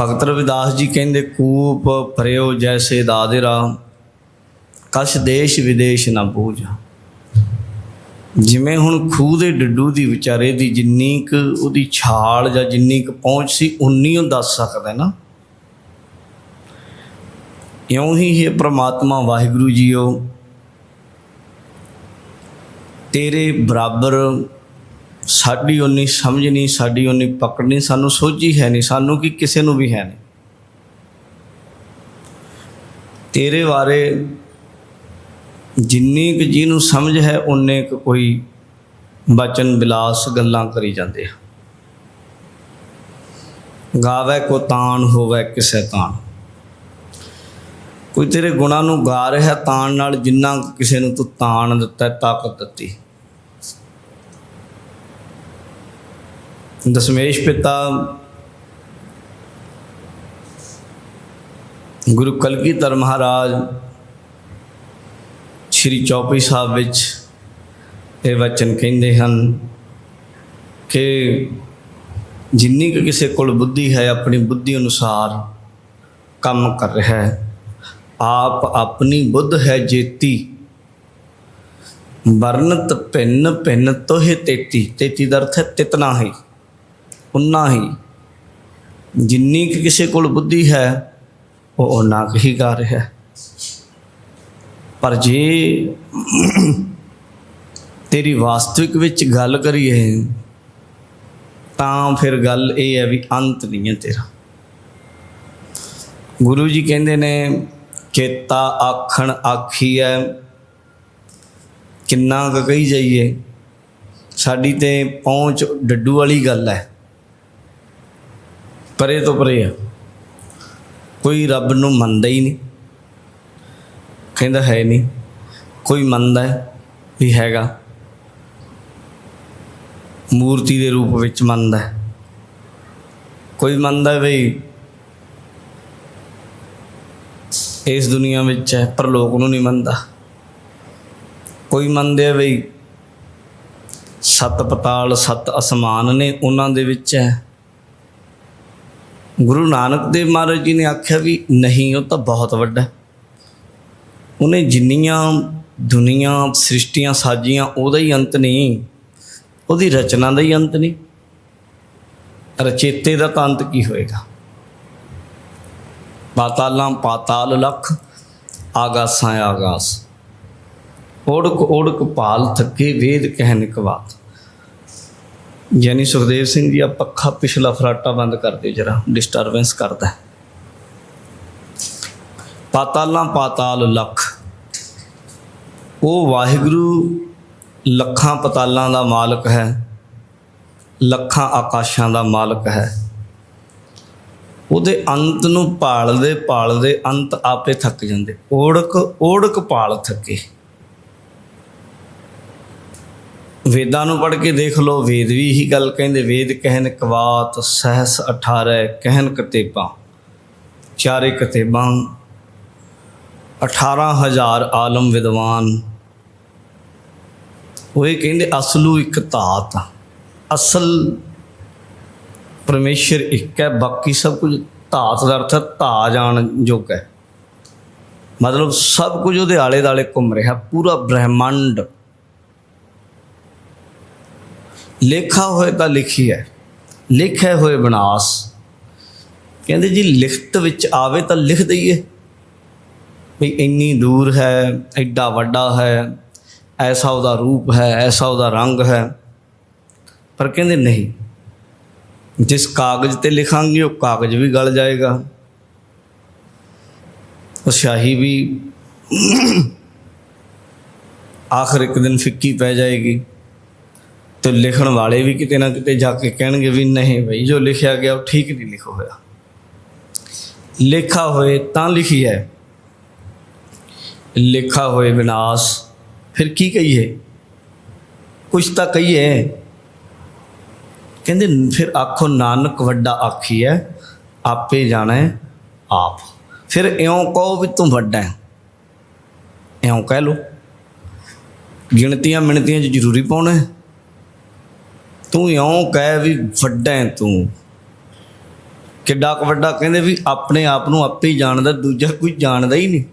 ਭਗਤ ਰਵਿਦਾਸ ਜੀ ਕਹਿੰਦੇ, ਕੂਪ ਭਰਿਓ ਜੈਸੇ ਦਾਦਰਾ, ਕਛ ਦੇਸ਼ ਵਿਦੇਸ਼ ਨਾ ਬੂਝਾ ਜਿਵੇਂ ਹੁਣ ਖੂਹ ਦੇ ਡੱਡੂ ਦੀ ਵਿਚਾਰੇ ਦੀ ਜਿੰਨੀ ਕੁ ਉਹਦੀ ਛਾਲ ਜਾਂ ਜਿੰਨੀ ਕੁ ਪਹੁੰਚ ਸੀ, ਉਨੀ ਉਹ ਦੱਸ ਸਕਦਾ ਨਾ। ਇਉਂ ਹੀ ਇਹ ਪ੍ਰਮਾਤਮਾ ਵਾਹਿਗੁਰੂ ਜੀਓ, ਤੇਰੇ ਬਰਾਬਰ ਸਾਡੀ ਉਨੀ ਸਮਝ ਨਹੀਂ ਸਾਡੀ ਉਨੀ ਪਕੜ ਨਹੀਂ ਸਾਨੂੰ ਸੋਝੀ ਹੈ ਨਹੀਂ ਸਾਨੂੰ ਕੀ ਕਿਸੇ ਨੂੰ ਵੀ ਹੈ ਨਹੀਂ ਤੇਰੇ ਬਾਰੇ ਜਿੰਨੀ ਕੁ ਜਿਹਨੂੰ ਸਮਝ ਹੈ ਉਨੇ ਕੁ ਕੋਈ ਬਚਨ ਬਿਲਾਸ ਗੱਲਾਂ ਕਰੀ ਜਾਂਦੇ ਆ। ਗਾਵੇ ਕੋ ਤਾਣ, ਹੋਵੇ ਕਿਸੇ ਤਾਣ। ਕੋਈ ਤੇਰੇ ਗੁਣਾਂ ਨੂੰ ਗਾ ਰਿਹਾ ਤਾਣ ਨਾਲ ਜਿੰਨਾ ਕਿਸੇ ਨੂੰ ਤੂੰ ਤਾਣ ਦਿੱਤਾ, ਤਾਕਤ ਦਿੱਤੀ। ਦਸ਼ਮੇਸ਼ ਪਿਤਾ ਗੁਰੂ ਕਲਗੀਧਰ ਮਹਾਰਾਜ ਸ਼੍ਰੀ ਚੌਪਈ ਸਾਹਿਬ ਵਿੱਚ ਇਹ ਵਚਨ ਕਹਿੰਦੇ ਹਨ ਕਿ ਜਿੰਨੀ ਕੁ ਕਿਸੇ ਕੋਲ ਬੁੱਧੀ ਹੈ, ਆਪਣੀ ਬੁੱਧੀ ਅਨੁਸਾਰ ਕੰਮ ਕਰ ਰਿਹਾ ਹੈ। ਆਪ ਆਪਣੀ ਬੁੱਧ ਹੈ ਜੇਤੀ। ਵਰਨਤ ਭਿੰਨ ਭਿੰਨ ਤੋਹੇ ਤੇਤੀ। ਤੇਤੀ ਦਾ ਅਰਥ ਹੈ ਤਿਤਨਾ ਹੀ। ਉਨਾ ਹੀ। ਜਿੰਨੀ ਕੁ ਕਿਸੇ ਕੋਲ ਬੁੱਧੀ ਹੈ, ਉਹ ਉਹਨਾਂ ਕੁ ਹੀ ਕਰ ਰਿਹਾ ਪਰ ਜੇ ਤੇਰੀ ਵਾਸਤਵਿਕ ਵਿੱਚ ਗੱਲ ਕਰੀਏ, ਤਾਂ ਫਿਰ ਗੱਲ ਇਹ ਹੈ ਵੀ ਅੰਤ ਨਹੀਂ ਹੈ ਤੇਰਾ। ਗੁਰੂ ਜੀ ਕਹਿੰਦੇ ਨੇ, ਚੇਤਾ ਆਖਣ ਆਖੀ ਹੈ, ਕਿੰਨਾ ਕੁ ਕਹੀ ਜਾਈਏ, ਸਾਡੀ ਤੇ ਪਹੁੰਚ ਡੱਡੂ ਵਾਲੀ ਗੱਲ ਹੈ। ਪਰੇ ਤੋਂ ਪਰੇ ਆ। ਕੋਈ ਰੱਬ ਨੂੰ ਮੰਨਦਾ ਹੀ ਨਹੀਂ। ਕਹਿੰਦਾ ਹੈ ਨਹੀਂ। ਕੋਈ ਮੰਨਦਾ ਹੈ ਵੀ ਹੈਗਾ। ਮੂਰਤੀ ਦੇ ਰੂਪ ਵਿੱਚ ਮੰਨਦਾ। ਹੈ ਕੋਈ ਮੰਨਦਾ ਹੈ ਵੀ ਇਸ ਦੁਨੀਆ ਵਿੱਚ ਹੈ, ਪਰ ਲੋਕ ਨੂੰ ਨਹੀਂ ਮੰਨਦਾ। ਕੋਈ ਮੰਨਦੇ ਬਈ ਸੱਤ ਪਤਾਲ, ਸੱਤ ਅਸਮਾਨ ਨੇ ਉਹਨਾਂ ਦੇ ਵਿੱਚ ਹੈ। ਗੁਰੂ ਨਾਨਕ ਦੇਵ ਮਹਾਰਾਜ ਜੀ ਨੇ ਆਖਿਆ ਵੀ ਨਹੀਂ, ਉਹ ਤਾਂ ਬਹੁਤ ਵੱਡਾ ਉਹਨੇ ਜਿੰਨੀਆਂ ਦੁਨੀਆ, ਸ੍ਰਿਸ਼ਟੀਆਂ ਸਾਜੀਆਂ, ਉਹਦਾ ਹੀ ਅੰਤ ਨਹੀਂ। ਉਹਦੀ ਰਚਨਾ ਦਾ ਹੀ ਅੰਤ ਨਹੀਂ। ਰਚੇਤੇ ਦਾ ਤਾਂ ਅੰਤ ਕੀ ਹੋਏਗਾ? ਪਾਤਾਲਾਂ ਪਾਤਾਲ ਲਖ, ਆਗਾਸਾਂ ਆਗਾਸ। ਓੜਕ ਓੜਕ ਪਾਲ ਥੱਕੇ, ਵੇਦ ਕਹਿਨ ਕਵਾਤ ਯਾਨੀ ਸੁਖਦੇਵ ਸਿੰਘ ਜੀ ਆ ਪੱਖਾ ਪਿਛਲਾ ਫਰਾਟਾ ਬੰਦ ਕਰ ਦਿਓ ਜਰਾ ਡਿਸਟਰਬੈਂਸ ਕਰਦਾ ਪਾਤਾਲਾਂ ਪਾਤਾਲ ਲੱਖ। ਉਹ ਵਾਹਿਗੁਰੂ ਲੱਖਾਂ ਪਤਾਲਾਂ ਦਾ ਮਾਲਕ ਹੈ, ਲੱਖਾਂ ਆਕਾਸ਼ਾਂ ਦਾ ਮਾਲਕ ਹੈ। ਉਹਦੇ ਅੰਤ ਨੂੰ ਭਾਲਦੇ ਭਾਲਦੇ ਅੰਤ ਆਪੇ ਥੱਕ ਜਾਂਦੇ। ਓੜਕ ਓੜਕ ਭਾਲ ਥੱਕੇ। ਵੇਦਾਂ ਨੂੰ ਪੜ੍ਹ ਕੇ ਦੇਖ ਲਓ, ਵੇਦ ਵੀ ਇਹੀ ਗੱਲ ਕਹਿੰਦੇ, ਵੇਦ ਕਹਿਨ ਕਵਾਤ ਸਹਸ 18 ਕਹਿਨ ਕਤੇਬਾਂ, ਚਾਰੇ ਕਤੇਬਾਂ 18000 ਆਲਮ ਵਿਦਵਾਨ। ਉਹ ਇਹ ਕਹਿੰਦੇ, ਅਸਲੂ ਇੱਕ ਧਾਤ, ਅਸਲ ਪਰਮੇਸ਼ਰ ਇੱਕ ਹੈ, ਬਾਕੀ ਸਭ ਕੁਝ ਧਾਤ ਦਾ ਅਰਥ ਹੈ, ਧਾ ਜਾਣ ਯੋਗ ਹੈ। ਮਤਲਬ ਸਭ ਕੁਝ ਉਹਦੇ ਆਲੇ ਦਾਲੇ ਘੁੰਮ ਰਿਹਾ, ਪੂਰਾ ਬ੍ਰਹਿਮੰਡ ਲੇਖਾ ਹੋਏ ਤਾਂ ਲਿਖੀ ਹੈ, ਲਿਖੇ ਹੋਏ ਵਿਨਾਸ਼ ਕਹਿੰਦੇ ਜੀ, ਲਿਖਤ ਵਿੱਚ ਆਵੇ ਤਾਂ ਲਿਖ ਦਈਏ। ਵੀ ਇੰਨੀ ਦੂਰ ਹੈ, ਐਡਾ ਵੱਡਾ ਹੈ, ਐਸਾ ਉਹਦਾ ਰੂਪ ਹੈ, ਐਸਾ ਉਹਦਾ ਰੰਗ ਹੈ। ਪਰ ਕਹਿੰਦੇ ਨਹੀਂ, ਜਿਸ ਕਾਗਜ਼ ਤੇ ਲਿਖਾਂਗੇ, ਉਹ ਕਾਗਜ਼ ਵੀ ਗਲ ਜਾਏਗਾ। ਉਹ ਸਿਆਹੀ ਵੀ ਆਖਰ ਇੱਕ ਦਿਨ ਫਿੱਕੀ ਪੈ ਜਾਏਗੀ। ਤੇ ਲਿਖਣ ਵਾਲੇ ਵੀ ਕਿਤੇ ਨਾ ਕਿਤੇ ਜਾ ਕੇ ਕਹਿਣਗੇ ਵੀ ਨਹੀਂ ਬਈ, ਜੋ ਲਿਖਿਆ ਗਿਆ ਉਹ ਠੀਕ ਨਹੀਂ ਲਿਖੋ ਹੋਇਆ। ਲਿਖਾ ਹੋਏ ਤਾਂ ਲਿਖੀ ਹੈ। ਲਿਖਾ ਹੋਏ ਵਿਨਾਸ਼, ਫਿਰ ਕੀ ਕਹੀਏ? ਕੁਛ ਤਾਂ ਕਹੀਏ। ਕਹਿੰਦੇ ਫਿਰ ਆਖੋ, ਨਾਨਕ ਵੱਡਾ ਆਖੀ ਹੈ, ਆਪੇ ਜਾਣਾ ਹੈ ਆਪ। ਫਿਰ ਇਉਂ ਕਹੋ ਵੀ ਤੂੰ ਵੱਡਾ ਹੈ। ਇਉਂ ਕਹਿ ਲੋ ਗਿਣਤੀਆਂ ਮਿਣਤੀਆਂ 'ਚ ਜ਼ਰੂਰੀ ਪਾਉਣਾ ਹੈ। ਤੂੰ ਇਉਂ ਕਹਿ ਵੀ ਵੱਡਾ ਹੈ ਤੂੰ। ਕਿੱਡਾ ਕੁ ਵੱਡਾ ਕਹਿੰਦੇ ਵੀ ਆਪਣੇ ਆਪ ਨੂੰ ਆਪੇ ਹੀ ਜਾਣਦਾ, ਦੂਜਾ ਕੋਈ ਜਾਣਦਾ ਹੀ ਨਹੀਂ।